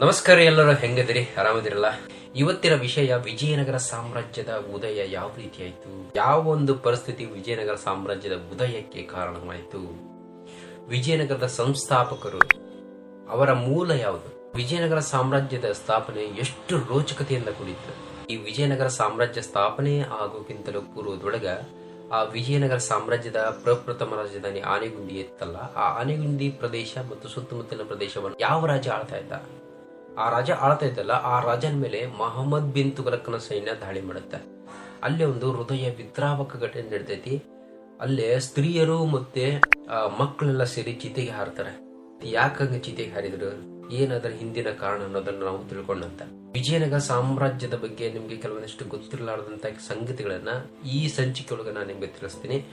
ನಮಸ್ಕಾರ ಎಲ್ಲರೂ ಹೆಂಗದಿರಿ ಆರಾಮದಿರಲ್ಲ ಇವತ್ತಿನ ವಿಷಯ, ವಿಜಯನಗರ ಸಾಮ್ರಾಜ್ಯದ ಉದಯ ಯಾವ ರೀತಿ ಆಯ್ತು ಯಾವ ಒಂದು ಪರಿಸ್ಥಿತಿ ವಿಜಯನಗರ ಸಾಮ್ರಾಜ್ಯದ ಉದಯಕ್ಕೆ ಕಾರಣವಾಯಿತು? ವಿಜಯನಗರದ ಸಂಸ್ಥಾಪಕರು, ಅವರ ಮೂಲ ಯಾವುದು? ವಿಜಯನಗರ ಸಾಮ್ರಾಜ್ಯದ ಸ್ಥಾಪನೆ ಎಷ್ಟು ರೋಚಕತೆಯಿಂದ ಕೂಡಿತ್ತು? ಈ ವಿಜಯನಗರ ಸಾಮ್ರಾಜ್ಯ ಸ್ಥಾಪನೆ ಆಗೋಕ್ಕಿಂತಲೂ ಪೂರ್ವದೊಳಗ, ಆ ವಿಜಯನಗರ ಸಾಮ್ರಾಜ್ಯದ ಪ್ರಪ್ರಥಮ ರಾಜಧಾನಿ ಆನೆಗುಂಡಿ ಇತ್ತಲ್ಲ, ಆ ಆನೆಗುಂಡಿ ಪ್ರದೇಶ ಮತ್ತು ಸುತ್ತಮುತ್ತಲಿನ ಪ್ರದೇಶವನ್ನು ಯಾವ ರಾಜ ಆಳ್ತಾ ಇದ್ದ? ಆ ರಾಜ ಆಳ್ತಾ ಇದ್ದಲ್ಲ ಆ ರಾಜನ ಮೇಲೆ ಮಹಮ್ಮದ್ ಬಿನ್ ತುಗಲಕ್ನ ಸೈನ್ಯ ದಾಳಿ ಮಾಡುತ್ತೆ. ಅಲ್ಲಿ ಒಂದು ಹೃದಯ ವಿದ್ರಾವಕ ಘಟನೆ ನಡೆದೈತಿ. ಅಲ್ಲೇ ಸ್ತ್ರೀಯರು ಮತ್ತೆ ಮಕ್ಕಳೆಲ್ಲ ಸೇರಿ ಚಿತೆಗೆ ಹಾರ್ತಾರೆ. ಯಾಕಂಗ ಚಿತೆಗೆ ಹಾರಿದ್ರು? ಏನದರ ಹಿಂದಿನ ಕಾರಣ ಅನ್ನೋದನ್ನ ನಾವು ತಿಳ್ಕೊಂಡಂತ. ವಿಜಯನಗರ ಸಾಮ್ರಾಜ್ಯದ ಬಗ್ಗೆ ನಿಮ್ಗೆ ಕೆಲವೊಂದಿಷ್ಟು ಗೊತ್ತಿರಲಾರದಂತ ಸಂಗತಿಗಳನ್ನ ಈ ಸಂಚಿಕೆಯೊಳಗೆ ನಾನು ನಿಮ್ಗೆ ತಿಳಿಸ್ತೀನಿ.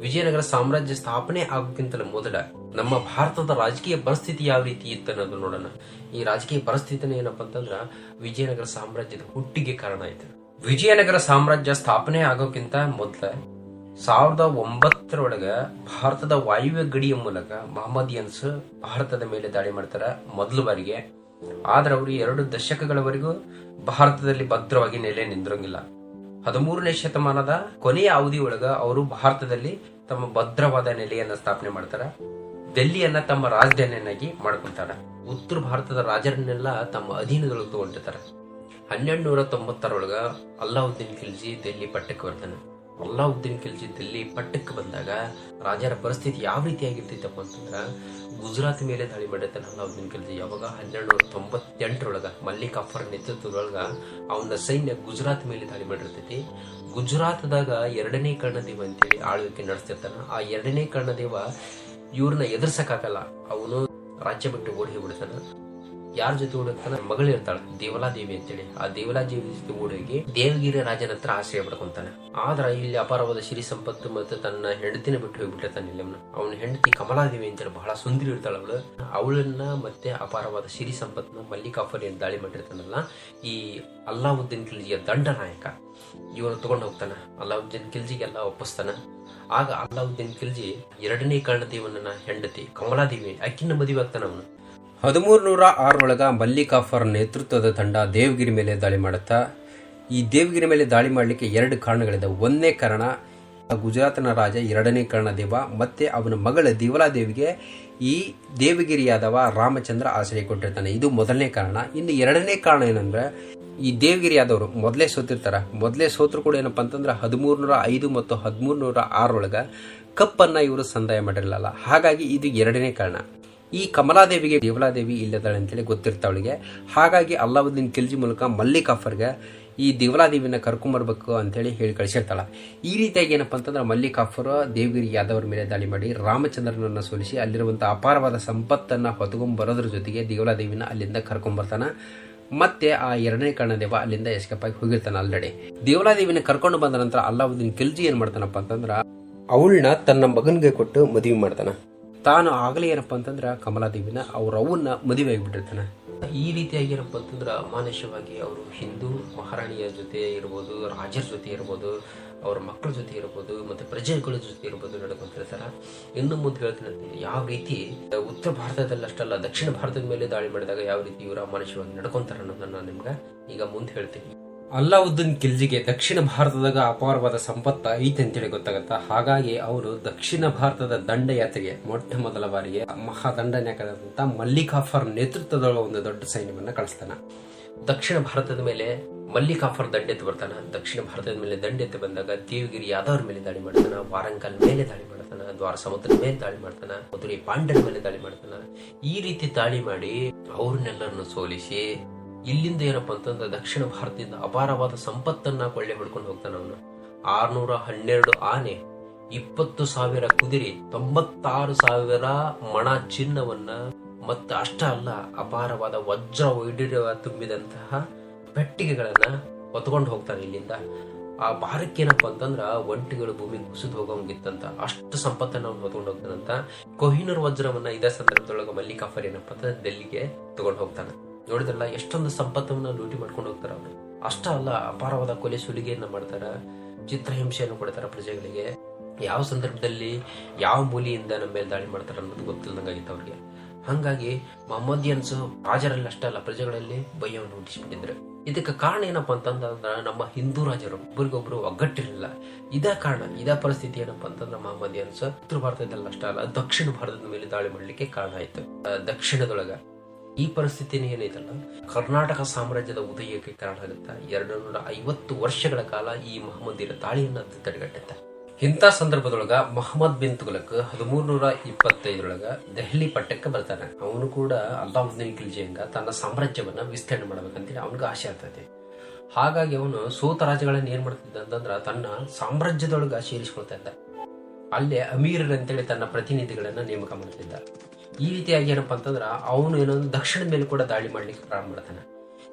ವಿಜಯನಗರ ಸಾಮ್ರಾಜ್ಯ ಸ್ಥಾಪನೆ ಆಗೋಕ್ಕಿಂತ ಮೊದಲ ನಮ್ಮ ಭಾರತದ ರಾಜಕೀಯ ಪರಿಸ್ಥಿತಿ ಯಾವ ರೀತಿ ಇತ್ತು ಅನ್ನೋದು ನೋಡೋಣ. ಈ ರಾಜಕೀಯ ಪರಿಸ್ಥಿತಿನ ಏನಪ್ಪಾ ಅಂತಂದ್ರ ವಿಜಯನಗರ ಸಾಮ್ರಾಜ್ಯದ ಹುಟ್ಟಿಗೆ ಕಾರಣ ಆಯ್ತು. ವಿಜಯನಗರ ಸಾಮ್ರಾಜ್ಯ ಸ್ಥಾಪನೆ ಆಗೋಕ್ಕಿಂತ ಮೊದಲ ಸಾವಿರದ ಒಂಬತ್ತರೊಳಗೆ ಭಾರತದ ವಾಯುವ್ಯ ಗಡಿಯ ಮೂಲಕ ಮಹಮ್ಮದಿಯನ್ಸ್ ಭಾರತದ ಮೇಲೆ ದಾಳಿ ಮಾಡ್ತಾರೆ ಮೊದಲು ಬಾರಿಗೆ. ಆದ್ರೆ ಅವರು ಎರಡು ದಶಕಗಳವರೆಗೂ ಭಾರತದಲ್ಲಿ ಭದ್ರವಾಗಿ ನೆಲೆ ನಿಂದಿರಂಗಿಲ್ಲ. ಹದಿಮೂರನೇ ಶತಮಾನದ ಕೊನೆಯ ಅವಧಿ ಒಳಗ ಅವರು ಭಾರತದಲ್ಲಿ ತಮ್ಮ ಭದ್ರವಾದ ನೆಲೆಯನ್ನ ಸ್ಥಾಪನೆ ಮಾಡ್ತಾರೆ. ದೆಲ್ಲಿಯನ್ನ ತಮ್ಮ ರಾಜಧಾನಿಯನ್ನಾಗಿ ಮಾಡ್ಕೊಂತಾರ. ಉತ್ತರ ಭಾರತದ ರಾಜರನ್ನೆಲ್ಲ ತಮ್ಮ ಅಧೀನದೊಳಗೆ ತಗೊಂಡಿರ್ತಾರೆ. ಹನ್ನೆರಡು ನೂರ ತೊಂಬತ್ತರೊಳಗ ಅಲ್ಲಾವುದ್ದೀನ್ ಖಿಲ್ಜಿ ದೆಲ್ಲಿ ಪಟ್ಟಕ್ಕೆ ಬರ್ತಾನೆ. ಅಲ್ಲಾವುದ್ದೀನ್ ಖಿಲ್ಜಿ ದಿಲ್ಲಿ ಪಟ್ಟಕ್ಕೆ ಬಂದಾಗ ರಾಜರ ಪರಿಸ್ಥಿತಿ ಯಾವ ರೀತಿ ಆಗಿರ್ತೈತಪ್ಪ ಅಂತಂದ್ರ ಗುಜರಾತ್ ಮೇಲೆ ದಾಳಿ ಮಾಡಿರ್ತಾನೆ ಅಲ್ಲಾವುದ್ದೀನ್ ಖಿಲ್ಜಿ ಯಾವಾಗ ಹನ್ನೆರಡು ನೂರ ತೊಂಬತ್ತೆಂಟರೊಳಗೆ ಮಲ್ಲಿಕ್ ಅಫರ್ ನೇತೃತ್ವದೊಳಗ ಅವನ ಸೈನ್ಯ ಗುಜರಾತ್ ಮೇಲೆ ದಾಳಿ ಮಾಡಿರ್ತೈತಿ. ಗುಜರಾತ್ದಾಗ ಎರಡನೇ ಕರ್ಣದೇವ ಅಂತೇಳಿ ಆಳ್ವಿಕೆ ನಡೆಸ್ತಿರ್ತಾನ. ಆ ಎರಡನೇ ಕರ್ಣದೇವ ಇವ್ರನ್ನ ಎದುರ್ಸಕ್ಕಾಗಲ್ಲ. ಅವನು ರಾಜ್ಯ ಬಿಟ್ಟು ಓಡಿ ಹೋಗ್ಬಿಡ್ತಾನ. ಯಾರ ಜೊತೆ ಓಡಿರ್ತಾನ ಮಗಳು ಇರ್ತಾಳೆ. ದೇವಲಾ ದೇವಿ ಅಂತೇಳಿ. ಆ ದೇವಲಾ ದೇವಿ ಜೊತೆ ಓಡೋಗಿ ದೇವಗಿರಿ ರಾಜನ ಹತ್ರ ಆಶ್ರಯ ಪಡ್ಕೊಂತಾನೆ. ಆದ್ರ ಇಲ್ಲಿ ಅಪಾರವಾದ ಶ್ರೀ ಸಂಪತ್ತು ಮತ್ತು ತನ್ನ ಹೆಂಡತಿನ ಬಿಟ್ಟು ಹೋಗ್ಬಿಟ್ಟಿರ್ತಾನೆ ಇಲ್ಲಿ ಅವನ. ಹೆಂಡತಿ ಕಮಲಾದೇವಿ ಅಂತೇಳಿ ಬಹಳ ಸುಂದರಿ ಇರ್ತಾಳ ಅವಳು. ಅವಳನ್ನ ಮತ್ತೆ ಅಪಾರವಾದ ಶ್ರೀ ಸಂಪತ್ನ ಮಲ್ಲಿಕಾಫರ್ ಏನ್ ದಾಳಿ ಮಾಡಿರ್ತಾನಲ್ಲ, ಈ ಅಲ್ಲಾವುದ್ದೀನ್ ಖಿಲ್ಜಿಯ ದಂಡ ನಾಯಕ ಇವನು ತಗೊಂಡು ಹೋಗ್ತಾನೆ. ಅಲ್ಲಾವುದ್ದೀನ್ ಖಿಲ್ಜಿಗೆಲ್ಲ ಒಪ್ಪಿಸ್ತಾನ. ಆಗ ಅಲ್ಲಾವುದ್ದೀನ್ ಖಿಲ್ಜಿ ಎರಡನೇ ಕರ್ಣದೇವನ ಹೆಂಡತಿ ಕಮಲಾದೇವಿ, ಅಕ್ಕಿನ ಮದುವೆ ಆಗ್ತಾನ ಅವನು. ಹದಿಮೂರು ನೂರ ಆರರೊಳಗ ಮಲ್ಲಿಕಾಫರ್ ನೇತೃತ್ವದ ತಂಡ ದೇವಗಿರಿ ಮೇಲೆ ದಾಳಿ ಮಾಡುತ್ತಾ, ಈ ದೇವಗಿರಿ ಮೇಲೆ ದಾಳಿ ಮಾಡಲಿಕ್ಕೆ ಎರಡು ಕಾರಣಗಳಿದೆ ಒಂದನೇ ಕಾರಣ ಗುಜರಾತ್ನ ರಾಜ, ಎರಡನೇ ಕರ್ಣದೇವ ಮತ್ತೆ ಅವನ ಮಗಳ ದೇವಲಾದೇವಿಗೆ ಈ ದೇವಗಿರಿಯಾದವ ರಾಮಚಂದ್ರ ಆಶ್ರಯ ಕೊಟ್ಟಿರ್ತಾನೆ. ಇದು ಮೊದಲನೇ ಕಾರಣ. ಇನ್ನು ಎರಡನೇ ಕಾರಣ ಏನಂದ್ರೆ, ಈ ದೇವಗಿರಿಯಾದವರು ಮೊದಲೇ ಸೋತಿರ್ತಾರೆ. ಮೊದಲೇ ಸೋತರು ಕೂಡ ಏನಪ್ಪಾ ಅಂತಂದ್ರೆ, ಹದಿಮೂರು ನೂರ ಐದು ಮತ್ತು ಹದಿಮೂರು ನೂರ ಆರರೊಳಗ ಕಪ್ಪನ್ನು ಇವರು ಸಂದಾಯ ಮಾಡಿರಲಿಲ್ಲ. ಹಾಗಾಗಿ ಇದು ಎರಡನೇ ಕಾರಣ. ಈ ಕಮಲಾದೇವಿಗೆ ದೇವಲಾದೇವಿ ಇಲ್ಲದಾಳೆ ಅಂತೇಳಿ ಗೊತ್ತಿರ್ತಾವಳಿಗೆ. ಹಾಗಾಗಿ ಅಲ್ಲಾವುದ್ದೀನ್ ಖಿಲ್ಜಿ ಮೂಲಕ ಮಲ್ಲಿಕ್ ಆಫರ್ಗೆ ಈ ದೇವಲಾದೇವಿನ ಕರ್ಕೊಂಬರ್ಬೇಕು ಅಂತೇಳಿ ಹೇಳಿ ಕಳಿಸಿರ್ತಾಳ. ಈ ರೀತಿಯಾಗಿ ಏನಪ್ಪ ಅಂತಂದ್ರೆ ಮಲ್ಲಿಕ್ ಆಫರ್ ದೇವಗಿರಿ ಯಾದವರ ಮೇಲೆ ದಾಳಿ ಮಾಡಿ ರಾಮಚಂದ್ರನನ್ನ ಸೋಲಿಸಿ ಅಲ್ಲಿರುವಂತಹ ಅಪಾರವಾದ ಸಂಪತ್ತನ್ನ ಹೊತ್ಕೊಂಡ್ಬರೋದ್ರ ಜೊತೆಗೆ ದೇವಲಾದೇವಿನ ಅಲ್ಲಿಂದ ಕರ್ಕೊಂಬರ್ತಾನ. ಮತ್ತೆ ಆ ಎರಡನೇ ಕರ್ಣದೇವ ಅಲ್ಲಿಂದ ಎಸ್ಕೇಪ್ ಆಗಿ ಹೋಗಿರ್ತಾನ ಆಲ್ರೆಡಿ ದೇವಲಾದೇವಿನ ಕರ್ಕೊಂಡು ಬಂದ ನಂತರ ಅಲ್ಲಾವುದ್ದೀನ್ ಖಿಲ್ಜಿ ಏನ್ ಮಾಡ್ತಾನಪ್ಪ ಅಂತಂದ್ರ ಅವಳನ್ನ ತನ್ನ ಮಗನ್ಗೆ ಕೊಟ್ಟು ಮದುವೆ ಮಾಡ್ತಾನ. ತಾನು ಆಗಲೇ ಏನಪ್ಪ ಅಂತಂದ್ರ ಕಮಲಾದೇವಿನ ಅವ್ರ ಅವನ್ನ ಮದುವೆ ಆಗಿಬಿಟ್ಟಿರ್ತಾನೆ ಈ ರೀತಿಯಾಗಿ ಏನಪ್ಪ ಅಂತಂದ್ರ ಅಮಾನುಷವಾಗಿ ಅವರು ಹಿಂದೂ ಮಹಾರಾಣಿಯ ಜೊತೆ ಇರ್ಬೋದು, ರಾಜರ ಜೊತೆ ಇರ್ಬೋದು, ಅವ್ರ ಮಕ್ಕಳ ಜೊತೆ ಇರ್ಬೋದು, ಮತ್ತೆ ಪ್ರಜೆಗಳ ಜೊತೆ ಇರ್ಬೋದು ನಡ್ಕೊಂತಿರ್ತಾರ ಇನ್ನು ಮುಂದೆ ಹೇಳ್ತೀನಿ ಯಾವ ರೀತಿ ಉತ್ತರ ಭಾರತದಲ್ಲಿ ಅಷ್ಟಲ್ಲ, ದಕ್ಷಿಣ ಭಾರತದ ಮೇಲೆ ದಾಳಿ ಮಾಡಿದಾಗ ಯಾವ ರೀತಿ ಇವರು ಅಮಾನುಷವಾಗಿ ನಡ್ಕೊಂತಾರ ಅನ್ನೋದನ್ನ ನಾನು ನಿಮ್ಗೆ ಈಗ ಮುಂದೆ ಹೇಳ್ತೀನಿ. ಅಲ್ಲಾವುದ್ದೀನ್ ಖಿಲ್ಜಿಗೆ ದಕ್ಷಿಣ ಭಾರತದಾಗ ಅಪಾರವಾದ ಸಂಪತ್ತ ಐತೆ ಅಂತೇಳಿ ಗೊತ್ತಾಗತ್ತ? ಹಾಗಾಗಿ ಅವರು ದಕ್ಷಿಣ ಭಾರತದ ದಂಡಯಾತ್ರೆಗೆ ಮೊಟ್ಟ ಮೊದಲ ಬಾರಿಗೆ ಮಹಾದಂಡನಾಯಕರಾದಂತ ಮಲ್ಲಿಕಾಫರ್ ನೇತೃತ್ವದೊಳಗ ಒಂದು ದೊಡ್ಡ ಸೈನ್ಯವನ್ನ ಕಳಿಸ್ತಾನ. ದಕ್ಷಿಣ ಭಾರತದ ಮೇಲೆ ಮಲ್ಲಿಕಾಫರ್ ದಂಡೆತ್ತು ಬರ್ತಾನ. ದಕ್ಷಿಣ ಭಾರತದ ಮೇಲೆ ದಂಡೆತ್ತು ಬಂದಾಗ ದೇವಗಿರಿ ಯಾದವ್ರ ಮೇಲೆ ದಾಳಿ ಮಾಡ್ತಾನ, ವಾರಂಗಲ್ ಮೇಲೆ ದಾಳಿ ಮಾಡ್ತಾನ ದ್ವಾರ ಸಮುದ್ರದ ಮೇಲೆ ದಾಳಿ ಮಾಡ್ತಾನ, ಮಧುರೈ ಪಾಂಡ್ಯನ ಮೇಲೆ ದಾಳಿ ಮಾಡ್ತಾನ. ಈ ರೀತಿ ದಾಳಿ ಮಾಡಿ ಅವ್ರನ್ನೆಲ್ಲರನ್ನು ಸೋಲಿಸಿ ಇಲ್ಲಿಂದ ಏನಪ್ಪ ಅಂತಂದ್ರೆ ದಕ್ಷಿಣ ಭಾರತದಿಂದ ಅಪಾರವಾದ ಸಂಪತ್ತನ್ನ ಕೊಳ್ಳೆ ಹೊಡ್ಕೊಂಡು ಹೋಗ್ತಾನೆ ಅವನು. ಆರ್ನೂರ ಹನ್ನೆರಡು ಆನೆ, ಇಪ್ಪತ್ತು ಸಾವಿರ ಕುದುರೆ, ತೊಂಬತ್ತಾರು ಸಾವಿರ ಮಣ ಚಿನ್ನವನ್ನ ಮತ್ತು ಅಷ್ಟ ಅಲ್ಲ, ಅಪಾರವಾದ ವಜ್ರ ವೈಡೂರ್ಯ ತುಂಬಿದಂತಹ ಪೆಟ್ಟಿಗೆಗಳನ್ನ ಹೊತ್ಕೊಂಡು ಹೋಗ್ತಾನೆ ಇಲ್ಲಿಂದ. ಆ ಭಾರಕ್ಕೆ ಏನಪ್ಪ ಅಂತಂದ್ರ ಒಂಟಿಗಳು ಭೂಮಿ ಕುಸಿದು ಹೋಗಂಗಿತ್ತಂತ, ಅಷ್ಟು ಸಂಪತ್ತನ್ನ ಅವ್ನು ಹೊತ್ಕೊಂಡು ಹೋಗ್ತಾನಂತ. ಕೊಹಿನೂರ್ ವಜ್ರವನ್ನ ಇದೇ ಸಂದರ್ಭದೊಳಗ ಮಲ್ಲಿಕಾಫರ್ ಏನಪ್ಪ ಅಂತ ಡೆಲ್ಲಿಗೆ ತಗೊಂಡು ಹೋಗ್ತಾನೆ. ನೋಡಿದ್ರಲ್ಲ, ಎಷ್ಟೊಂದು ಸಂಪತ್ತವನ್ನ ಲೂಟಿ ಮಾಡ್ಕೊಂಡು ಹೋಗ್ತಾರ ಅವರು. ಅಷ್ಟ ಅಲ್ಲ ಅಪಾರವಾದ ಕೊಲೆ ಸುಲಿಗೆಯನ್ನ ಮಾಡ್ತಾರ. ಚಿತ್ರಹಿಂಸೆಯನ್ನು ಕೊಡ್ತಾರ ಪ್ರಜೆಗಳಿಗೆ. ಯಾವ ಸಂದರ್ಭದಲ್ಲಿ ಯಾವ ಮೂಲಿಯಿಂದ ನಮ್ಮ ಮೇಲೆ ದಾಳಿ ಮಾಡ್ತಾರ ಅನ್ನೋದು ಗೊತ್ತಿಲ್ಲದಂಗಾಗಿತ್ತು ಅವ್ರಿಗೆ. ಹಂಗಾಗಿ ಮೊಹಮ್ಮದಿಯನ್ಸ್ ರಾಜರಲ್ಲಿ ಅಷ್ಟೇ ಅಲ್ಲ, ಪ್ರಜೆಗಳಲ್ಲಿ ಭಯವನ್ನು ಹುಟ್ಟಿಸ್ಬಿಟ್ಟಿದ್ರು. ಇದಕ್ಕೆ ಕಾರಣ ಏನಪ್ಪಾ ಅಂತಂದ್ರೆ, ನಮ್ಮ ಹಿಂದೂ ರಾಜರು, ಒಬ್ರಿಗೊಬ್ರು ಒಗ್ಗಟ್ಟಿರಲಿಲ್ಲ. ಇದೇ ಕಾರಣ, ಇದೇ ಪರಿಸ್ಥಿತಿ ಏನಪ್ಪಾ ಅಂತಂದ್ರೆ ಮೊಹಮ್ಮದಿಯನ್ಸ್ ಉತ್ತರ ಭಾರತದಲ್ಲಿ ಅಷ್ಟೇ ಅಲ್ಲ, ದಕ್ಷಿಣ ಭಾರತದ ಮೇಲೆ ದಾಳಿ ಮಾಡಲಿಕ್ಕೆ ಕಾರಣ ಆಯ್ತು. ದಕ್ಷಿಣದೊಳಗ. ಈ ಪರಿಸ್ಥಿತಿನ ಏನೈತಲ್ಲ ಕರ್ನಾಟಕ ಸಾಮ್ರಾಜ್ಯದ ಉದಯಕ್ಕೆ ಕಾರಣ ಆಗುತ್ತಾ ಎರಡು ನೂರ ಐವತ್ತು ವರ್ಷಗಳ ಕಾಲ ಈ ಮಹಮ್ಮದಿರ ದಾಳಿಯನ್ನ ತಡೆಗಟ್ಟುತ್ತೆ ಇಂಥ ಸಂದರ್ಭದೊಳಗ ಮೊಹಮ್ಮದ್ ಬಿನ್ ತುಗಲಕ್ ಹದಿಮೂರು ನೂರ ಇಪ್ಪತ್ತೈದರೊಳಗ ದೆಹಲಿ ಪಟ್ಟಕ್ಕೆ ಬರ್ತಾನೆ. ಅವನು ಕೂಡ ಅಲ್ಲಾವುದ್ದೀನ್ ಖಿಲ್ಜಿಯಂಗ ತನ್ನ ಸಾಮ್ರಾಜ್ಯವನ್ನ ವಿಸ್ತರಣೆ ಮಾಡ್ಬೇಕಂತೇಳಿ ಅವನಿಗೆ ಆಸೆ ಆಗ್ತೈತಿ ಹಾಗಾಗಿ ಅವನು ಸೋತ ರಾಜ್ಯಗಳನ್ನ ಏನ್ ಮಾಡ್ತಿದ್ದ ಅಂತಂದ್ರ ತನ್ನ ಸಾಮ್ರಾಜ್ಯದೊಳಗ ಸೇರಿಸ್ಕೊಳ್ತಾ ಇದ್ದ. ಅಲ್ಲೇ ಅಮೀರ್ ಅಂತೇಳಿ ತನ್ನ ಪ್ರತಿನಿಧಿಗಳನ್ನ ನೇಮಕ ಮಾಡ್ತಿದ್ದ. ಈ ರೀತಿಯಾಗಿ ಏನಪ್ಪ ಅಂತಂದ್ರೆ ಅವನು ಏನೊಂದು ದಕ್ಷಿಣದ ಮೇಲೆ ಕೂಡ ದಾಳಿ ಮಾಡ್ಲಿಕ್ಕೆ ಪ್ರಾರಂಭ ಮಾಡ್ತಾನೆ.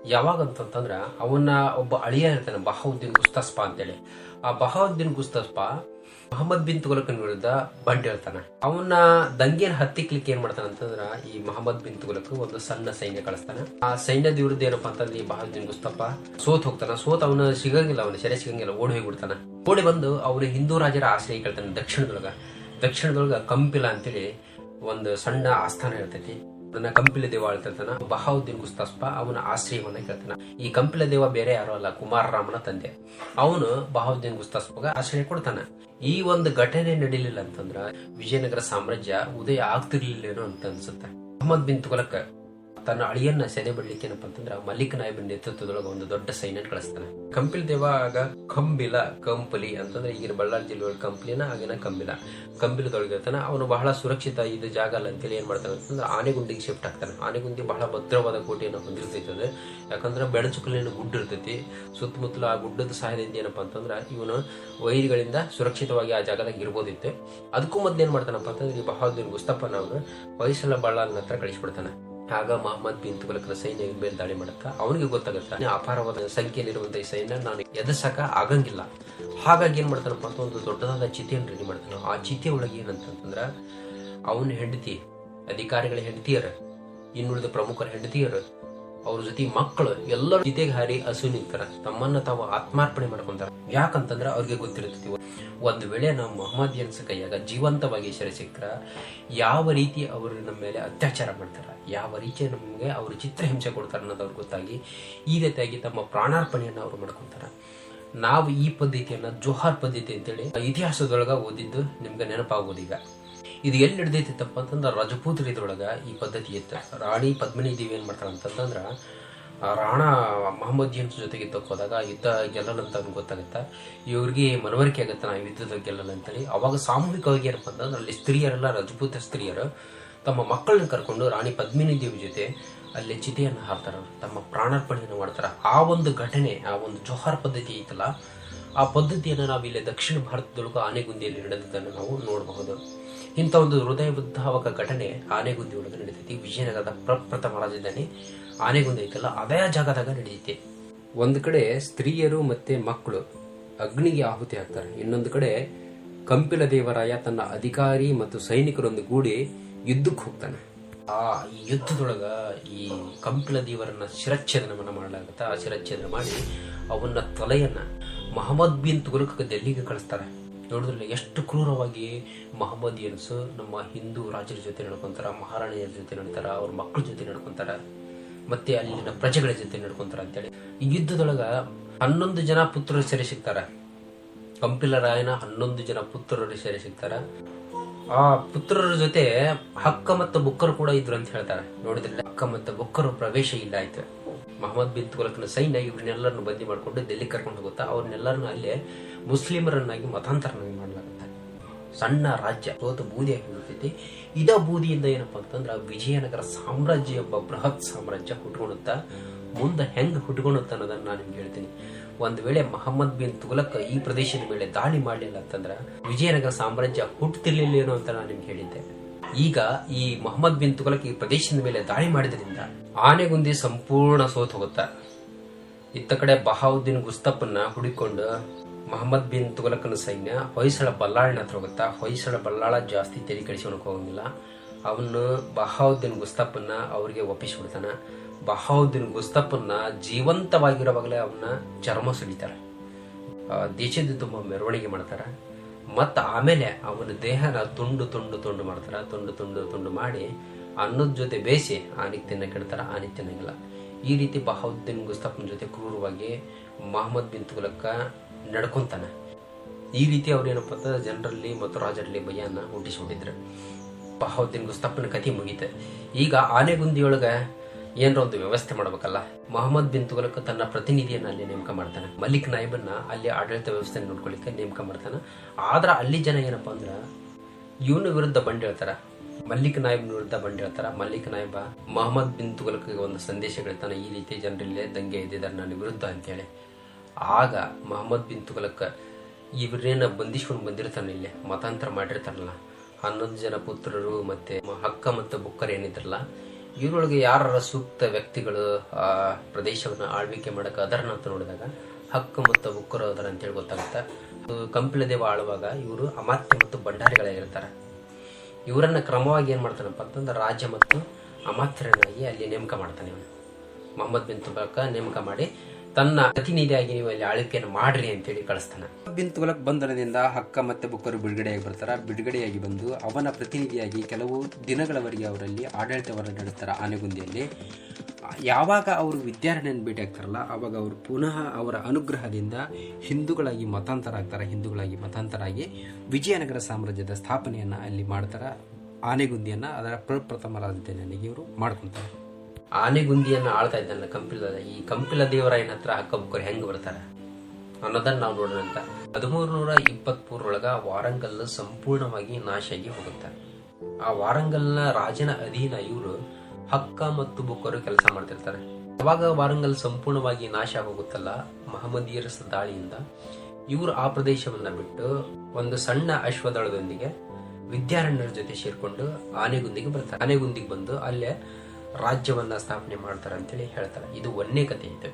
ಯಾವಾಗ ಅಂತಂತಂದ್ರೆ ಅವನ್ನ ಒಬ್ಬ ಅಳಿಯ ಇರ್ತಾನೆ ಬಹಾವುದ್ದೀನ್ ಗುಸ್ತಸ್ಪ ಅಂತೇಳಿ. ಆ ಬಹಾವುದ್ದೀನ್ ಗುಸ್ತಸ್ಪ ಮೊಹಮ್ಮದ್ ಬಿನ್ ತುಗಲಕನ್ ವಿರುದ್ಧ ಬಂಡ್ ಹೇಳ್ತಾನೆ. ಅವನ್ನ ದಂಗೆನ ಹತ್ತಿಕ್ಲಿಕ್ಕೆ ಏನ್ ಮಾಡ್ತಾನೆ ಅಂತಂದ್ರ ಈ ಮೊಹಮ್ಮದ್ ಬಿನ್ ತುಗಲಕ್ ಒಂದು ಸಣ್ಣ ಸೈನ್ಯ ಕಳಿಸ್ತಾನೆ. ಆ ಸೈನ್ಯದ ವಿರುದ್ಧ ಏನಪ್ಪಾ ಅಂತಂದ್ರೆ ಈ ಬಹಾವುದ್ದೀನ್ ಗುಸ್ತಪ್ಪ ಸೋತ್ ಹೋಗ್ತಾನ. ಸೋತ್ ಅವನ ಸಿಗಂಗಿಲ್ಲ, ಅವನ ಸೆರೆ ಸಿಗಂಗಿಲ್ಲ, ಓಡಿ ಹೋಗ್ಬಿಡ್ತಾನೆ. ಓಡಿ ಬಂದು ಅವನು ಹಿಂದೂ ರಾಜರ ಆಶ್ರಯ ಕೇಳ್ತಾನೆ ದಕ್ಷಿಣದೊಳಗ. ದಕ್ಷಿಣದೊಳಗ ಕಂಪಿಲ ಅಂತೇಳಿ ಒಂದು ಸಣ್ಣ ಆಸ್ಥಾನ ಇರ್ತೈತಿ. ಅದನ್ನ ಕಂಪಿಲ ದೇವ ಅಳ್ತಿರ್ತಾನ ಬಹಾವುದ್ದೀನ್ ಗುಸ್ತಾಸ್ಪ ಅವನ ಆಶ್ರಯವನ್ನ ಕೇಳ್ತಾನ. ಈ ಕಂಪಿಲ ದೇವ ಬೇರೆ ಯಾರು ಅಲ್ಲ ಕುಮಾರರಾಮನ ತಂದೆ. ಅವನು ಬಹಾವುದ್ದೀನ್ ಗುಸ್ತಾಸ್ಪಗ ಆಶ್ರಯ ಕೊಡ್ತಾನ. ಈ ಒಂದು ಘಟನೆ ನಡೀಲಿಲ್ಲ ಅಂತಂದ್ರ ವಿಜಯನಗರ ಸಾಮ್ರಾಜ್ಯ ಉದಯ ಆಗ್ತಿರ್ಲಿಲ್ಲೇನೋ ಅಂತ ಅನ್ಸುತ್ತೆ. ಅಹಮದ್ ಬಿನ್ ತುಗಲಕ್ ತನ್ನ ಅಳಿಯನ್ನ ಸೆದೆ ಬಿಡ್ಲಿಕ್ಕೆ ಏನಪ್ಪ ಅಂತಂದ್ರೆ ಮಲ್ಲಿಕ್ ನಾಯಬ್ ನೇತೃತ್ವದೊಳಗೆ ಒಂದು ದೊಡ್ಡ ಸೈನ್ಯ ಕಳಿಸ್ತಾನೆ. ಕಂಪಿಲ್ ದೇವ ಆಗ ಕಂಬಿಲ, ಕಂಪಲಿ ಅಂತಂದ್ರೆ ಈಗಿನ ಬಳ್ಳಾರಿ ಜಿಲ್ಲೆ ಕಂಪ್ಲಿನ, ಆಗಿನ ಕಂಬಿಲ. ಕಂಬಿಲದೊಳಗೆ ಇರ್ತಾನೆ. ಅವನು ಬಹಳ ಸುರಕ್ಷಿತ ಇದ್ದ ಜಾಗ ಅಲ್ಲ ಅಂತೇಳಿ ಏನ್ ಮಾಡ್ತಾನೆ ಅಂತಂದ್ರೆ ಆನೆಗುಂಡಿಗೆ ಶಿಫ್ಟ್ ಆಗ್ತಾನೆ ಆನೆಗುಂಡಿ ಬಹಳ ಭದ್ರವಾದ ಕೋಟೆಯನ್ನು ಹೊಂದಿರ್ತೈತೆ ಅದು ಯಾಕಂದ್ರೆ ಬೆಳಚುಕಲಿನ ಗುಡ್ಡ ಇರ್ತೈತಿ. ಸುತ್ತಮುತ್ತಲ ಆ ಗುಡ್ಡದ ಸಹಾಯದಿಂದ ಏನಪ್ಪಾ ಅಂತಂದ್ರೆ ಇವನು ವೈರಿಗಳಿಂದ ಸುರಕ್ಷಿತವಾಗಿ ಆ ಜಾಗದಾಗ ಇರ್ಬೋದಿತ್ತು. ಅದಕ್ಕೂ ಮೊದ್ಲು ಏನ್ ಮಾಡ್ತಾನಪ್ಪ ಅಂತಂದ್ರೆ ಈ ಬಹಾದುದ್ದೀನ್ ಗುಸ್ತಪ್ಪನ ಅವನು ಹೊಯ್ಸಲ ಬಳ್ಳಾಲ್ನ ಹತ್ರ ಕಳಿಸ್ಬಿಡ್ತಾನೆ. ಆಗ ಮಹಮ್ಮದ್ ಬಿನ್ ತುಗಲಕ್ನ ಸೈನ್ಯ ಮೇಲೆ ದಾಳಿ ಮಾಡುತ್ತಾ. ಅವನಿಗೆ ಗೊತ್ತಾಗುತ್ತೆ ಅಪಾರವಾದ ಸಂಖ್ಯೆಯಲ್ಲಿರುವಂತಹ ಈ ಸೈನ್ಯ ನಾನು ಎದಸಕ ಆಗಂಗಿಲ್ಲ. ಹಾಗಾಗಿ ಏನ್ ಮಾಡ್ತಾನಪ್ಪ ಅಂತ ಒಂದು ದೊಡ್ಡದಾದ ಚಿತೆಯನ್ನು ರೆಡಿ ಮಾಡ್ತಾನೆ. ಆ ಚಿತೆ ಒಳಗೆ ಏನಂತಂದ್ರ ಅವನ ಹೆಂಡತಿ, ಅಧಿಕಾರಿಗಳ ಹೆಂಡತಿಯರ, ಇನ್ನುಳಿದ ಪ್ರಮುಖರ ಹೆಂಡತಿಯರು ಅವ್ರ ಜೊತೆ ಮಕ್ಕಳು ಎಲ್ಲರೂ ಜೊತೆಗೆ ಹಾರಿ ಹಸು ನಿಂತಾರ. ತಮ್ಮನ್ನ ತಾವು ಆತ್ಮಾರ್ಪಣೆ ಮಾಡ್ಕೊಂತಾರ. ಯಾಕಂತಂದ್ರ ಅವ್ರಿಗೆ ಗೊತ್ತಿರ್ತೈತಿ ಒಂದು ವೇಳೆ ನಾವು ಮೊಹಮ್ಮದಿಯನ್ಸ್ ಕೈಯಾಗ ಜೀವಂತವಾಗಿ ಸೆರೆ ಯಾವ ರೀತಿ ಅವರು ನಮ್ಮ ಮೇಲೆ ಅತ್ಯಾಚಾರ ಮಾಡ್ತಾರ, ಯಾವ ರೀತಿ ನಮಗೆ ಅವರು ಚಿತ್ರಹಿಂಸೆ ಕೊಡ್ತಾರ ಅನ್ನೋದು ಅವ್ರಿಗೆ ಗೊತ್ತಾಗಿ ಈ ರೀತಿಯಾಗಿ ತಮ್ಮ ಪ್ರಾಣಾರ್ಪಣೆಯನ್ನು ಅವರು ಮಾಡ್ಕೊಂತಾರ. ನಾವು ಈ ಪದ್ಧತಿಯನ್ನ ಜೋಹಾರ್ ಪದ್ಧತಿ ಅಂತೇಳಿ ಇತಿಹಾಸದೊಳಗ ಓದಿದ್ದು ನಿಮ್ಗೆ ನೆನಪಾಗೋದೀಗ. ಇದು ಎಲ್ಲಿ ನಡೆದೈತಿತ್ತಪ್ಪ ಅಂತಂದ್ರೆ ರಜಪೂತ್ರ ಇದ್ರೊಳಗ ಈ ಪದ್ಧತಿ ಇತ್ತು. ರಾಣಿ ಪದ್ಮಿನಿ ದೇವಿ ಏನ್ ಮಾಡ್ತಾರ ಅಂತಂದ್ರ ಆ ಮಹಮ್ಮದ್ ಮಹಮ್ಮದಿಯನ್ ಜೊತೆಗೆ ಹೋದಾಗ ಯುದ್ಧ ಗೆಲ್ಲಲ್ಲ ಅಂತ ಗೊತ್ತಾಗತ್ತ. ಇವ್ರಿಗೆ ಮನವರಿಕೆ ಆಗುತ್ತೆ ನಾ ಯುದ್ಧದ ಗೆಲ್ಲಲ್ಲ ಅಂತೇಳಿ. ಅವಾಗ ಸಾಮೂಹಿಕವಾಗಿ ಏನಪ್ಪ ಅಂತಂದ್ರೆ ಅಲ್ಲಿ ಸ್ತ್ರೀಯರೆಲ್ಲ, ರಜಪೂತ ಸ್ತ್ರೀಯರು ತಮ್ಮ ಮಕ್ಕಳನ್ನ ಕರ್ಕೊಂಡು ರಾಣಿ ಪದ್ಮಿನಿ ದೇವಿ ಜೊತೆ ಅಲ್ಲಿ ಚಿತೆಯನ್ನು ಹಾರ್ತಾರ. ತಮ್ಮ ಪ್ರಾಣಾರ್ಪಣೆಯನ್ನು ಮಾಡ್ತಾರ. ಆ ಒಂದು ಘಟನೆ, ಆ ಒಂದು ಜೋಹಾರ್ ಪದ್ಧತಿ ಐತಲ್ಲ, ಆ ಪದ್ಧತಿಯನ್ನು ನಾವು ಇಲ್ಲಿ ದಕ್ಷಿಣ ಭಾರತದೊಳಗೂ ಆನೆಗುಂದಿಯಲ್ಲಿ ನಡೆದದನ್ನು ನಾವು ನೋಡಬಹುದು. ಇಂಥ ಒಂದು ಹೃದಯ ಬುದ್ಧಾವಕ ಘಟನೆ ಆನೆಗುಂದಿ ಒಳಗೆ ನಡೀತೈತಿ. ವಿಜಯನಗರದ ಪ್ರಪ್ರಥಮ ರಾಜಧಾನಿ ಆನೆಗುಂದಿ ಐತಲ್ಲ, ಅದೇ ಜಾಗದಾಗ ನಡೀತೈತಿ. ಒಂದು ಕಡೆ ಸ್ತ್ರೀಯರು ಮತ್ತೆ ಮಕ್ಕಳು ಅಗ್ನಿಗೆ ಆಹುತಿ ಹಾಕ್ತಾರೆ. ಇನ್ನೊಂದು ಕಡೆ ಕಂಪಿಲ ದೇವರಾಯ ತನ್ನ ಅಧಿಕಾರಿ ಮತ್ತು ಸೈನಿಕರೊಂದು ಗೂಡಿ ಯುದ್ಧಕ್ಕೆ ಹೋಗ್ತಾನೆ. ಆ ಈ ಯುದ್ಧದೊಳಗ ಈ ಕಂಪಿಲ ದೇವರನ್ನ ಶಿರಚ್ಛೇದನವನ್ನ ಮಾಡಲಾಗುತ್ತೆ. ಆ ಶಿರಚ್ಛೇದನ ಮಾಡಿ ಅವನ್ನ ತಲೆಯನ್ನ ಮಹಮ್ಮದ್ ಬಿನ್ ತುಗಲಕ್ ಡೆಲ್ಲಿಗೆ ಕಳಿಸ್ತಾರೆ. ನೋಡಿದ್ರೆ ಎಷ್ಟು ಕ್ರೂರವಾಗಿ ಮಹಮ್ಮದಿಯನ್ಸ್ ನಮ್ಮ ಹಿಂದೂ ರಾಜರ ಜೊತೆ ನಡ್ಕೊಂತಾರ, ಮಹಾರಾಣಿಯರ ಜೊತೆ ನಡ್ತಾರ, ಅವ್ರ ಮಕ್ಕಳ ಜೊತೆ ನಡ್ಕೊಂತಾರ, ಮತ್ತೆ ಅಲ್ಲಿನ ಪ್ರಜೆಗಳ ಜೊತೆ ನಡ್ಕೊಂತಾರ ಅಂತೇಳಿ. ಈ ಯುದ್ಧದೊಳಗ ಹನ್ನೊಂದು ಜನ ಪುತ್ರರು ಸೆರೆ ಸಿಗ್ತಾರ. ಕಂಪಿಲ ರಾಯನ ಹನ್ನೊಂದು ಜನ ಪುತ್ರರು ಸೆರೆ ಸಿಗ್ತಾರ. ಆ ಪುತ್ರರ ಜೊತೆ ಹಕ್ಕ ಮತ್ತು ಬುಕ್ಕರು ಕೂಡ ಇದ್ರು ಅಂತ ಹೇಳ್ತಾರೆ. ನೋಡಿದ್ರೆ ಹಕ್ಕ ಮತ್ತು ಬುಕ್ಕರು ಪ್ರವೇಶ ಇಲ್ಲ ಆಯ್ತು ಮಹಮ್ಮದ್ ಬಿನ್ ತುಗಲಕ್ನ ಸೈನ್ಯ ಇವ್ರನ್ನೆಲ್ಲರನ್ನು ಬಂದಿ ಮಾಡಿಕೊಂಡು ಡೆಲ್ಲಿ ಕರ್ಕೊಂಡು ಹೋಗುತ್ತಾ, ಅವ್ರನ್ನೆಲ್ಲರನ್ನ ಅಲ್ಲೇ ಮುಸ್ಲಿಮರನ್ನಾಗಿ ಮತಾಂತರನಾಗಿ ಮಾಡಲಾಗುತ್ತೆ. ಸಣ್ಣ ರಾಜ್ಯ, ಸೋತು ಬೂದಿಯಾಗಿ ಬಿಡುತ್ತೈತಿ ಇದ ಬೂದಿಯಿಂದ ಏನಪ್ಪಾ ಅಂತಂದ್ರೆ ವಿಜಯನಗರ ಸಾಮ್ರಾಜ್ಯ ಎಂಬ ಬೃಹತ್ ಸಾಮ್ರಾಜ್ಯ ಹುಟ್ಕೊಳುತ್ತಾ ಮುಂದೆ ಹೆಂಗ್ ಹುಟ್ಕೊಳುತ್ತ ಅನ್ನೋದನ್ನ ನಾನು ನಿಮ್ಗೆ ಹೇಳ್ತೀನಿ. ಒಂದು ವೇಳೆ ಮಹಮ್ಮದ್ ಬಿನ್ ತುಗಲಕ್ ಈ ಪ್ರದೇಶದ ಮೇಲೆ ದಾಳಿ ಮಾಡಲಿಲ್ಲ ಅಂತಂದ್ರೆ ವಿಜಯನಗರ ಸಾಮ್ರಾಜ್ಯ ಹುಟ್ಟುತ್ತಿರ್ಲಿಲ್ಲೇನೋ ಅಂತ ನಾನು ನಿಮ್ಗೆ ಹೇಳಿದ್ದೆ. ಈಗ ಈ ಮೊಹಮ್ಮದ್ ಬಿನ್ ತುಗಲಕ್ ಈ ಪ್ರದೇಶದ ಮೇಲೆ ದಾಳಿ ಮಾಡಿದ್ರಿಂದ ಆನೆಗುಂದಿ ಸಂಪೂರ್ಣ ಸೋತ್ ಹೋಗುತ್ತ? ಇತ್ತ ಕಡೆ ಬಹಾವುದ್ದೀನ್ ಗುಸ್ತಪ್ಪನ್ನ ಹುಡುಕೊಂಡು ಮೊಹಮ್ಮದ್ ಬಿನ್ ತುಗಲಕನ ಸೈನ್ಯ ಹೊಯ್ಸಳ ಬಲ್ಲಾಳನ ಹತ್ರ ಹೋಗುತ್ತಾ? ಹೊಯ್ಸಳ ಬಲ್ಲಾಳ ಜಾಸ್ತಿ ತಲೆ ಕಳಿಸಿಕೊಂಡು ಹೋಗಂಗಿಲ್ಲ. ಅವನು ಬಹಾವುದ್ದೀನ್ ಗುಸ್ತಪ್ಪನ್ನ ಅವರಿಗೆ ಒಪ್ಪಿಸಿಬಿಡ್ತಾನ. ಬಹಾವುದ್ದೀನ್ ಗುಸ್ತಪ್ಪನ್ನ ಜೀವಂತವಾಗಿರೋವಾಗಲೇ ಅವನ್ನ ಚರ್ಮ ಸುಲಿತಾರೆ. ಆ, ದೇಶದ ತುಂಬ ಮೆರವಣಿಗೆ ಮಾಡ್ತಾರ. ಮತ್ತ ಆಮೇಲೆ ಅವನ ದೇಹನ ತುಂಡು ತುಂಡು ತುಂಡು ಮಾಡ್ತಾರೆ. ತುಂಡು ತುಂಡು ತುಂಡು ಮಾಡಿ ಅನ್ನದ ಜೊತೆ ಬೇಯಿಸಿ ಆನೆಗೆ ತಿನ್ನಕ್ಕೆ ಇಡ್ತಾರೆ ಆನೆ ತಿನ್ನಂಗಿಲ್ಲ. ಈ ರೀತಿ ಬಹಾವುದ್ದೀನ್ ಗುಸ್ತಪ್ನ ಜೊತೆ ಕ್ರೂರವಾಗಿ ಮಹಮ್ಮದ್ ಬಿನ್ ತುಗಲಕ್ಕ ನಡ್ಕೊಂತಾನೆ. ಈ ರೀತಿ ಅವ್ರೇನಪ್ಪ ಅಂತಂದ್ರೆ ಜನರಲ್ಲಿ ಮತ್ತು ರಾಜರಲ್ಲಿ ಭಯನ ಹುಟ್ಟಿಸ್ಬಿಟ್ಟಿದ್ರು ಬಹಾವುದ್ದೀನ್ ಗುಸ್ತಫನ ಕಥೆ ಮುಗೀತೆ. ಈಗ ಆನೆಗುಂದಿಯೊಳಗ ಏನಾರ ಒಂದು ವ್ಯವಸ್ಥೆ ಮಾಡಬೇಕಲ್ಲ? ಮೊಹಮ್ಮದ್ ಬಿನ್ ತುಗಲಕ್ ತನ್ನ ಪ್ರತಿನಿಧಿಯನ್ನ ಅಲ್ಲಿ ನೇಮಕ ಮಾಡ್ತಾನೆ. ಮಲಿಕ್ ನಾಯಿಬನ್ನ ಅಲ್ಲಿ ಆಡಳಿತ ವ್ಯವಸ್ಥೆ ನೋಡ್ಕೊಳ್ಳಿಕ್ಕೆ ನೇಮಕ ಮಾಡ್ತಾನೆ. ಆದ್ರ ಅಲ್ಲಿ ಜನ ಏನಪ್ಪಾ ಅಂದ್ರ, ಇವನ ವಿರುದ್ಧ ಬಂಡ್ ಹೇಳ್ತಾರ. ಮಲ್ಲಿಕ್ ನಾಯಿಬ್ ವಿರುದ್ಧ ಬಂಡ್ ಹೇಳ್ತಾರ. ಮಲ್ಲಿಕ್ ನಾಯಿಬ ಮೊಹಮ್ಮದ್ ಬಿನ್ ತುಗಲಕ್ ಒಂದು ಸಂದೇಶ ಹೇಳ್ತಾನೆ ಈ ರೀತಿ ಜನರಲ್ಲಿ ದಂಗೆ ಎದ್ದಿದ್ದಾರೆ ನನ್ನ ವಿರುದ್ಧ ಅಂತೇಳಿ. ಆಗ ಮೊಹಮ್ಮದ್ ಬಿನ್ ತುಗಲಕ್ ಇವ್ರೇನ ಬಂಧಿಸ್ಕೊಂಡು ಬಂದಿರ್ತಾನೆ ಇಲ್ಲಿ, ಮತಾಂತರ ಮಾಡಿರ್ತಾರಲ್ಲ. ಹನ್ನೊಂದು ಜನ ಪುತ್ರರು ಮತ್ತೆ ಹಕ್ಕ ಮತ್ತು ಬುಕ್ಕರ್ ಏನಿದ್ರಲ್ಲ ಇವರೊಳಗೆ ಯಾರ ಸೂಕ್ತ ವ್ಯಕ್ತಿಗಳು ಆ ಪ್ರದೇಶವನ್ನು ಆಳ್ವಿಕೆ ಮಾಡಕ್ಕೆ ಅದರನ್ನ ಅಂತ ನೋಡಿದಾಗ ಹಕ್ಕು ಮತ್ತು ಬುಕ್ಕರು ಅದರ ಅಂತೇಳಿ ಗೊತ್ತಾಗುತ್ತೆ. ಕಂಪಿಲದೇವ ಆಳುವಾಗ ಇವರು ಅಮಾತ್ಯ ಮತ್ತು ಭಂಡಾರಿಗಳಾಗಿರ್ತಾರೆ. ಇವರನ್ನ ಕ್ರಮವಾಗಿ ಏನ್ ಮಾಡ್ತಾನಪ್ಪ ಅಂತಂದ್ರೆ ರಾಜ್ಯ ಮತ್ತು ಅಮಾತ್ಯರನ್ನಾಗಿ ಅಲ್ಲಿ ನೇಮಕ ಮಾಡ್ತಾನೆ ಇವನು. ಮೊಹಮ್ಮದ್ ಬಿನ್ ತುಬಾಕ ನೇಮಕ ಮಾಡಿ ತನ್ನ ಪ್ರತಿನಿಧಿಯಾಗಿ ನೀವು ಅಲ್ಲಿ ಆಳ್ವಿಕೆಯನ್ನು ಮಾಡ್ರಿ ಅಂತೇಳಿ ಕಳಿಸ್ತಾನ. ಬಿನ್ ತುಗಲಕ್ ಬಂಧನದಿಂದ ಹಕ್ಕ ಮತ್ತೆ ಬುಕ್ಕರು ಬಿಡುಗಡೆಯಾಗಿ ಬರ್ತಾರ. ಬಿಡುಗಡೆಯಾಗಿ ಬಂದು ಅವನ ಪ್ರತಿನಿಧಿಯಾಗಿ ಕೆಲವು ದಿನಗಳವರೆಗೆ ಅವರಲ್ಲಿ ಆಡಳಿತವನ್ನು ನಡೆಸ್ತಾರೆ ಆನೆಗುಂದಿಯಲ್ಲಿ. ಯಾವಾಗ ಅವರು ವಿದ್ಯಾರಣ್ಯನ ಭೇಟಿ ಆಗ್ತಾರಲ್ಲ, ಅವಾಗ ಅವರು ಪುನಃ ಅವರ ಅನುಗ್ರಹದಿಂದ ಹಿಂದೂಗಳಾಗಿ ಮತಾಂತರ ಆಗ್ತಾರೆ ಹಿಂದೂಗಳಾಗಿ ಮತಾಂತರ ಆಗಿ ವಿಜಯನಗರ ಸಾಮ್ರಾಜ್ಯದ ಸ್ಥಾಪನೆಯನ್ನು ಅಲ್ಲಿ ಮಾಡ್ತಾರೆ. ಆನೆಗುಂದಿಯನ್ನು ಅದರ ಪ್ರಪ್ರಥಮ ರಾಜಧಾನಿಯಾಗಿ ಇವರು ಮಾಡ್ಕೊಂತಾರೆ. ಆನೆಗುಂದಿಯನ್ನ ಆಳ್ತಾ ಇದ್ದಲ್ಲ ಕಂಪಿಲ ಈ ಕಂಪಿಲ ದೇವರಾಯನ ಹತ್ರ ಹಕ್ಕಬುಕ್ಕರು ಹೆಂಗ್ ಬರ್ತಾರೆ? ಅನ್ನೋದನ್ನ ನಾವು ನೋಡೋಣ ಹದಿಮೂರು ನೂರ ಇಪ್ಪತ್ಮೂರೊಳಗ ವಾರಂಗಲ್ ಸಂಪೂರ್ಣವಾಗಿ ನಾಶ ಆಗಿ ಹೋಗುತ್ತೆ. ಆ ವಾರಂಗಲ್ನ ರಾಜನ ಅಧೀನ ಇವರು ಹಕ್ಕ ಮತ್ತು ಬುಕ್ಕರು ಕೆಲಸ ಮಾಡ್ತಿರ್ತಾರೆ. ಅವಾಗ ವಾರಂಗಲ್ ಸಂಪೂರ್ಣವಾಗಿ ನಾಶ ಹೋಗುತ್ತಲ್ಲ ಮಹಮ್ಮದೀಯರ ದಾಳಿಯಿಂದ, ಇವರು ಆ ಪ್ರದೇಶವನ್ನ ಬಿಟ್ಟು ಒಂದು ಸಣ್ಣ ಅಶ್ವದಳದೊಂದಿಗೆ ವಿದ್ಯಾರಣ್ಯರ ಜೊತೆ ಸೇರ್ಕೊಂಡು ಆನೆಗುಂದಿಗೆ ಬರ್ತಾರೆ. ಆನೆಗುಂದಿಗೆ ಬಂದು ಅಲ್ಲೇ ರಾಜ್ಯವನ್ನ ಸ್ಥಾಪನೆ ಮಾಡ್ತಾರೆ ಅಂತೇಳಿ ಹೇಳ್ತಾರೆ. ಇದು ಒಂದನೇ ಕಥೆ ಇದೆ.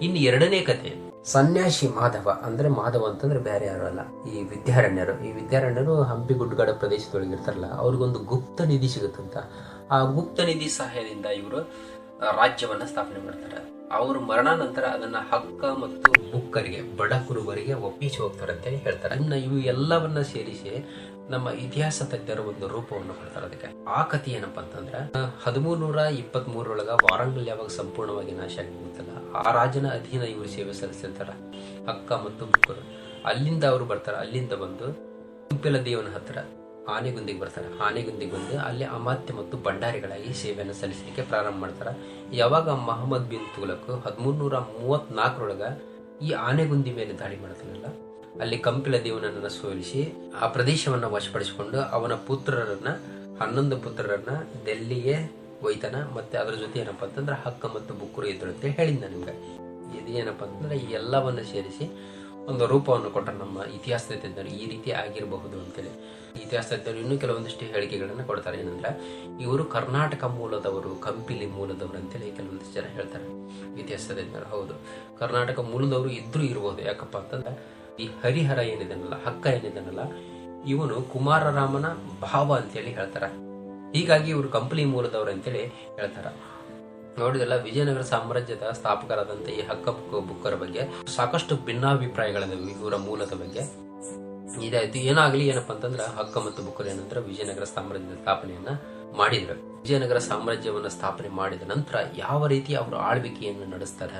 ಇನ್ನು ಎರಡನೇ ಕಥೆ ಸನ್ಯಾಸಿ ಮಾಧವ. ಅಂದ್ರೆ ಮಾಧವ ಅಂತಂದ್ರೆ ಬೇರೆ ಯಾರು ಅಲ್ಲ. ಈ ವಿದ್ಯಾರಣ್ಯರು. ಈ ವಿದ್ಯಾರಣ್ಯರು ಹಂಪಿ ಗುಡ್ಡಗಾಡ ಪ್ರದೇಶದೊಳಗೆ ಇರ್ತಾರಲ್ಲ, ಅವ್ರಿಗೊಂದು ಗುಪ್ತ ನಿಧಿ ಸಿಗುತ್ತಂತ. ಆ ಗುಪ್ತ ನಿಧಿ ಸಹಾಯದಿಂದ ಇವರು ರಾಜ್ಯವನ್ನ ಸ್ಥಾಪನೆ ಮಾಡ್ತಾರೆ. ಅವ್ರ ಮರಣಾನಂತರ ಅದನ್ನ ಹಕ್ಕ ಮತ್ತು ಬುಕ್ಕರಿಗೆ ಬಡ ಕುರುಬರಿಗೆ ಒಪ್ಪಿಸಿ ಹೋಗ್ತಾರೆ ಅಂತೇಳಿ ಹೇಳ್ತಾರೆ. ಇನ್ನ ಇವು ಎಲ್ಲವನ್ನ ಸೇರಿಸಿ ನಮ್ಮ ಇತಿಹಾಸ ತಜ್ಞರ ಒಂದು ರೂಪವನ್ನು ಕೊಡ್ತಾರೆ ಅದಕ್ಕೆ. ಆ ಕಥೆ ಏನಪ್ಪಾ ಅಂತಂದ್ರ ಹದಿಮೂರು ನೂರ ಇಪ್ಪತ್ತ್ ಮೂರೊಳಗ ವಾರಂಗಲ್ ಯಾವಾಗ ಸಂಪೂರ್ಣವಾಗಿ ನಾಶ ಆಗಿರುತ್ತಲ್ಲ ಆ ರಾಜನ ಅಧೀನ ಇವರು ಸೇವೆ ಸಲ್ಲಿಸಿರ್ತಾರ, ಅಕ್ಕ ಮತ್ತು ಬುಕ್ಕರು ಅಲ್ಲಿಂದ ಅವರು ಬರ್ತಾರೆ, ಅಲ್ಲಿಂದ ಬಂದು ಕುಂಪೆಲ ದೇವನ ಹತ್ರ ಆನೆಗುಂದಿಗೆ ಬರ್ತಾರೆ. ಆನೆಗುಂದಿಗೆ ಬಂದು ಅಲ್ಲಿ ಅಮಾತ್ಯ ಮತ್ತು ಭಂಡಾರಿಗಳಾಗಿ ಸೇವೆಯನ್ನು ಸಲ್ಲಿಸಲಿಕ್ಕೆ ಪ್ರಾರಂಭ ಮಾಡ್ತಾರೆ. ಯಾವಾಗ ಮಹಮ್ಮದ್ ಬಿನ್ ತುಲಕ್ ಹದಿಮೂರು ನೂರ ಮೂವತ್ನಾಲ್ಕರೊಳಗ ಈ ಆನೆಗುಂದಿ ಮೇಲೆ ದಾಳಿ ಮಾಡ್ತಾನಲ್ಲ ಅಲ್ಲಿ ಕಂಪಿಲ ದೇವನನ್ನು ಸೋಲಿಸಿ ಆ ಪ್ರದೇಶವನ್ನ ವಶಪಡಿಸಿಕೊಂಡು ಅವನ ಪುತ್ರರನ್ನ, ಹನ್ನೊಂದು ಪುತ್ರರನ್ನ ಡೆಲ್ಲಿಗೆ ಒಯ್ತಾನ ಮತ್ತೆ ಅದ್ರ ಜೊತೆ ಏನಪ್ಪ ಅಂತಂದ್ರೆ ಹಕ್ಕ ಮತ್ತು ಬುಕ್ಕರು ಇದ್ರು ಅಂತ ಹೇಳಿದ್ನ ನಿಮ್ಗೆ. ಇದು ಏನಪ್ಪಾ ಅಂತಂದ್ರೆ ಈ ಎಲ್ಲವನ್ನ ಸೇರಿಸಿ ಒಂದು ರೂಪವನ್ನು ಕೊಟ್ಟ ನಮ್ಮ ಇತಿಹಾಸ ತಜ್ಞರು ಈ ರೀತಿ ಆಗಿರಬಹುದು ಅಂತೇಳಿ ಇತಿಹಾಸ ತಜ್ಞರು ಇನ್ನೂ ಕೆಲವೊಂದಿಷ್ಟು ಹೇಳಿಕೆಗಳನ್ನು ಕೊಡ್ತಾರೆ. ಏನಂದ್ರೆ, ಇವರು ಕರ್ನಾಟಕ ಮೂಲದವರು, ಕಂಪಿಲಿ ಮೂಲದವರು ಅಂತೇಳಿ ಕೆಲವೊಂದಿಷ್ಟು ಜನ ಹೇಳ್ತಾರೆ. ಇತಿಹಾಸ ಹೌದು. ಕರ್ನಾಟಕ ಮೂಲದವರು ಇದ್ರೂ ಇರಬಹುದು ಯಾಕಪ್ಪ ಅಂತಂದ್ರೆ ಈ ಹರಿಹರ ಏನಿದನಲ್ಲ, ಹಕ್ಕ ಏನಿದನಲ್ಲ, ಇವನು ಕುಮಾರರಾಮನ ಭಾವ ಅಂತೇಳಿ ಹೇಳ್ತಾರ. ಹೀಗಾಗಿ ಇವರು ಕಂಪ್ಲಿ ಮೂಲದವರು ಅಂತೇಳಿ ಹೇಳ್ತಾರ. ನೋಡಿದಲ್ಲ ವಿಜಯನಗರ ಸಾಮ್ರಾಜ್ಯದ ಸ್ಥಾಪಕರಾದಂತ ಈ ಹಕ್ಕ ಬುಕ್ಕ ಬುಕ್ಕರ ಬಗ್ಗೆ ಸಾಕಷ್ಟು ಭಿನ್ನಾಭಿಪ್ರಾಯಗಳಿದಾವೆ ಇವರ ಮೂಲದ ಬಗ್ಗೆ. ಇದಾಯ್ತು. ಏನಾಗ್ಲಿ, ಏನಪ್ಪಾ ಅಂತಂದ್ರ, ಹಕ್ಕ ಮತ್ತು ಬುಕ್ಕರ ಏನಂದ್ರೆ ವಿಜಯನಗರ ಸಾಮ್ರಾಜ್ಯದ ಸ್ಥಾಪನೆಯನ್ನ ಮಾಡಿದ್ರು. ವಿಜಯನಗರ ಸಾಮ್ರಾಜ್ಯವನ್ನ ಸ್ಥಾಪನೆ ಮಾಡಿದ ನಂತರ ಯಾವ ರೀತಿ ಅವರು ಆಳ್ವಿಕೆಯನ್ನು ನಡೆಸ್ತಾರ?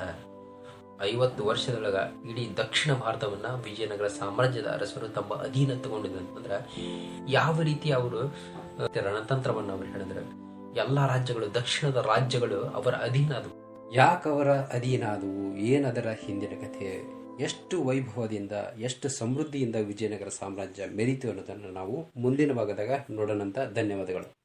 ಐವತ್ತು ವರ್ಷದೊಳಗ ಇಡೀ ದಕ್ಷಿಣ ಭಾರತವನ್ನ ವಿಜಯನಗರ ಸಾಮ್ರಾಜ್ಯದ ಅರಸರು ತಮ್ಮ ಅಧೀನ ತಗೊಂಡಿದಂತಂದ್ರ ಯಾವ ರೀತಿ ಅವರು ರಣತಂತ್ರವನ್ನು ಅವ್ರು ಹೇಳಿದ್ರು. ಎಲ್ಲಾ ರಾಜ್ಯಗಳು, ದಕ್ಷಿಣದ ರಾಜ್ಯಗಳು ಅವರ ಅಧೀನ ಆದವು. ಯಾಕೆ ಅವರ ಅಧೀನ ಆದವು? ಏನದರ ಹಿಂದಿನ ಕಥೆ? ಎಷ್ಟು ವೈಭವದಿಂದ, ಎಷ್ಟು ಸಮೃದ್ಧಿಯಿಂದ ವಿಜಯನಗರ ಸಾಮ್ರಾಜ್ಯ ಮೆರಿತು ಅನ್ನೋದನ್ನು ನಾವು ಮುಂದಿನ ಭಾಗದಾಗ ನೋಡೋಣಂತ ಧನ್ಯವಾದಗಳು.